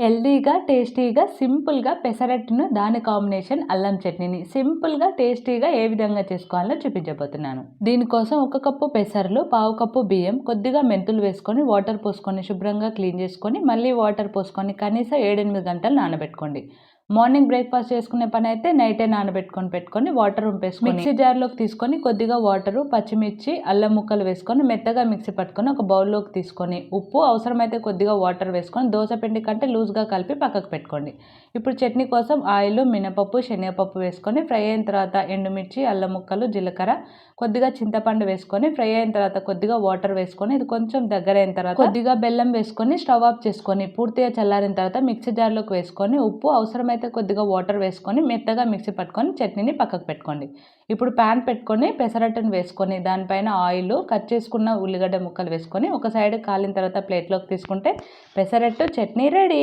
హెల్దీగా టేస్టీగా సింపుల్గా పెసరట్టును దాని కాంబినేషన్ అల్లం చట్నీని సింపుల్గా టేస్టీగా ఏ విధంగా చేసుకోవాలో చూపించబోతున్నాను. దీనికోసం ఒక కప్పు పెసర్లు పావు కప్పు బియ్యం కొద్దిగా మెంతులు వేసుకొని వాటర్ పోసుకొని శుభ్రంగా క్లీన్ చేసుకొని మళ్ళీ వాటర్ పోసుకొని కనీసం ఏడెనిమిది గంటలు నానబెట్టుకోండి. మార్నింగ్ బ్రేక్ఫాస్ట్ చేసుకునే పని అయితే నైటే నానబెట్టుకొని పెట్టుకొని వాటర్ ఉంపేసుకొని మిక్సీ జార్లోకి తీసుకొని కొద్దిగా వాటరు పచ్చిమిర్చి అల్లం ముక్కలు వేసుకొని మెత్తగా మిక్సీ పట్టుకొని ఒక బౌల్లోకి తీసుకొని ఉప్పు అవసరమైతే కొద్దిగా వాటర్ వేసుకొని దోశ పిండి కంటే లూజ్గా కలిపి పక్కకు పెట్టుకోండి. ఇప్పుడు చట్నీ కోసం ఆయిల్ మినపప్పు శనగపప్పు వేసుకొని ఫ్రై అయిన తర్వాత ఎండుమిర్చి అల్లం ముక్కలు జీలకర్ర కొద్దిగా చింతపండు వేసుకొని ఫ్రై అయిన తర్వాత కొద్దిగా వాటర్ వేసుకొని ఇది కొంచెం దగ్గర అయిన తర్వాత కొద్దిగా బెల్లం వేసుకొని స్టవ్ ఆఫ్ చేసుకొని పూర్తిగా చల్లారిన తర్వాత మిక్సీ జార్లోకి వేసుకొని ఉప్పు అవసరమైతే అయితే కొద్దిగా వాటర్ వేసుకొని మెత్తగా మిక్సీ పట్టుకొని చట్నీని పక్కకు పెట్టుకోండి. ఇప్పుడు ప్యాన్ పెట్టుకొని పెసరట్టును వేసుకొని దానిపైన ఆయిల్ కట్ చేసుకున్న ఉల్లిగడ్డ ముక్కలు వేసుకొని ఒక సైడ్ కాలిన తర్వాత ప్లేట్లోకి తీసుకుంటే పెసరట్టు చట్నీ రెడీ